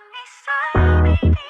คนนิ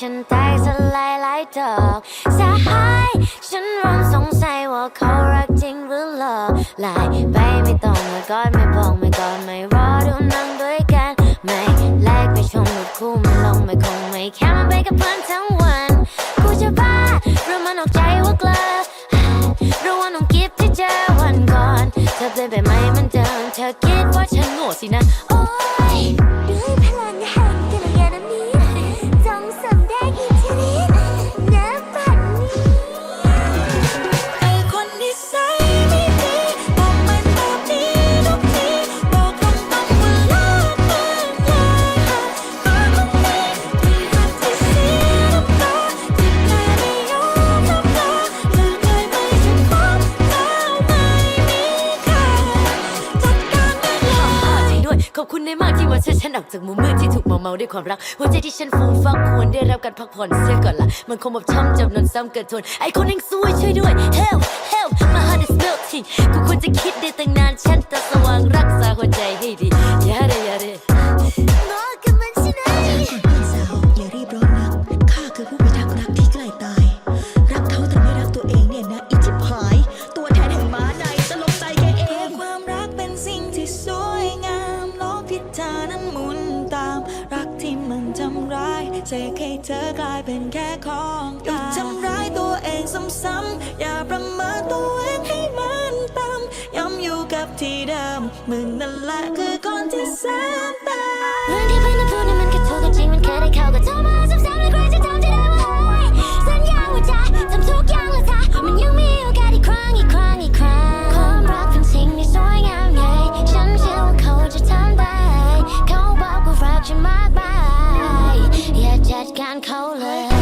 ฉันแตกสลายหลายดอกสหายฉันเริ่มสงสัยว่าเขารักจริงหรือหลอกไล่ไปไม่ต้องมากอดไม่บอกไม่กอดไม่รอดูหนังด้วยกัน ไม่ไลค์ไม่ชมรูปคู่ไม่ลงไม่คงไม่แค่มาไปกับเพื่อนทั้งวันกูจะบ้าหรือมันออกใจว่ากลัวหรือว่าน้องกิฟที่เจอวันก่อนเธอเปลี่ยนไปไหมมันเดิมเธอคิดว่าฉันโง่สินะโอ๊ ขอบคุณได้มากที่มาช่วยฉันออกจากมุมมืดที่ถูกเมาเมาด้วยความรัก หัวใจที่ฉันฟูฟักควรได้รับการพักผ่อนเสียก่อนละมันคงแบบช้ำจำนนซ้ำเกิดทน ไอ้คนยังซวยช่วยด้วย help help my heart is melting กูควรจะคิดได้ตั้งนานฉันตาสว่างรักษาหัวใจให้ดี เสกให้เธอกลายเป็นแค่ของตาทำร้ายตัวเองซ้ำๆอย่าประเมินตัวเองให้มันต่ำย้ำอยู่กับที่เดิมมึงนั่นแหละคือคนที่แสนตาานเขาเลย